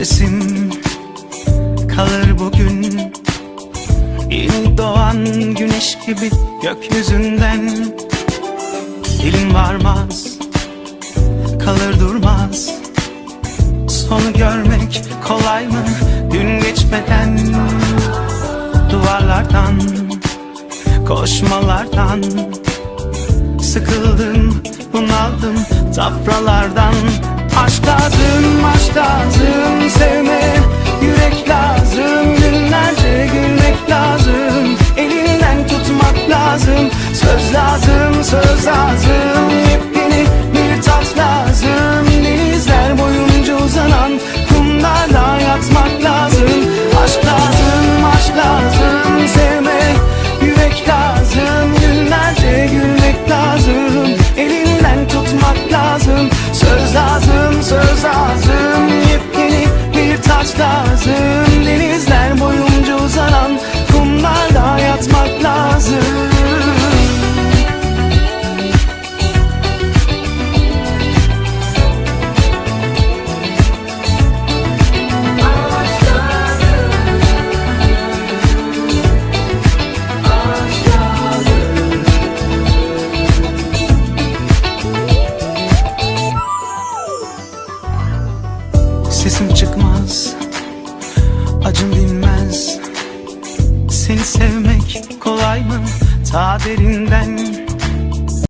resim kalır bugün Yeni doğan güneş gibi gökyüzünden. Dilim varmaz kalır durmaz. Sonu görmek kolay mı gün geçmeden? Duvarlardan koşmalardan. Sıkıldım bunaldım tafralardan lazım söz lazım çıkmaz Acım dinmez. Seni sevmek kolay mı? Ta derinden